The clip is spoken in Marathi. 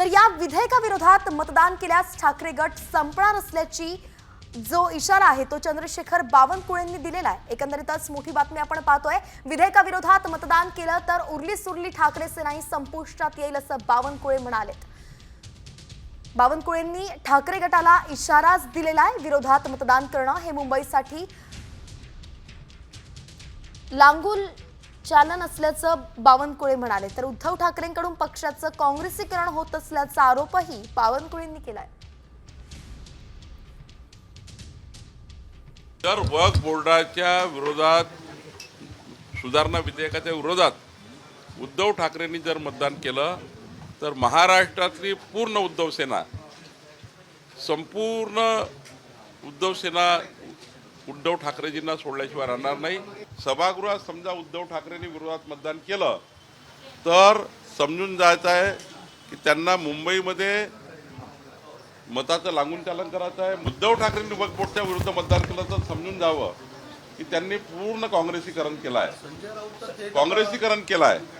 तर या विधेयकाविरोधात मतदान केल्यास ठाकरे गट संपणार असल्याची जो इशारा आहे तो चंद्रशेखर बावनकुळेंनी दिलेला आहे. एकंदरीतच मोठी बातमी आपण पाहतोय विधेयकाविरोधात मतदान केलं तर उरली सुरली ठाकरे सेनाही संपुष्टात येईल असं बावनकुळे म्हणाले. बावनकुळेंनी ठाकरे गटाला इशाराच दिलेला आहे विरोधात मतदान करणं हे मुंबईसाठी लांगुल चालन असल्याचं बावनकुळे म्हणाले. तर उद्धव ठाकरेंकडून पक्षाचं काँग्रेसीकरण होत असल्याचा आरोपही बावनकुळेंनी केलाय. तर वक्फ बोर्डाच्या विरोधात सुधारणा विधेयकाच्या विरोधात उद्धव ठाकरेंनी जर मतदान केलं तर महाराष्ट्रातली पूर्ण उद्धव सेना संपूर्ण उद्धव सेना उद्धव ठाकरेजींना सोडल्याशिवाय राहणार नाही. सभागृहात समजा उद्धव ठाकरेंनी विरोधात मतदान केलं तर समजून जायचं आहे की त्यांना मुंबईमध्ये मताचं लागून चालन करायचं आहे. उद्धव ठाकरेंनी वक्फ विरुद्ध मतदान केलं तर समजून जावं की त्यांनी पूर्ण काँग्रेसीकरण केलं आहे. काँग्रेसीकरण केलं आहे.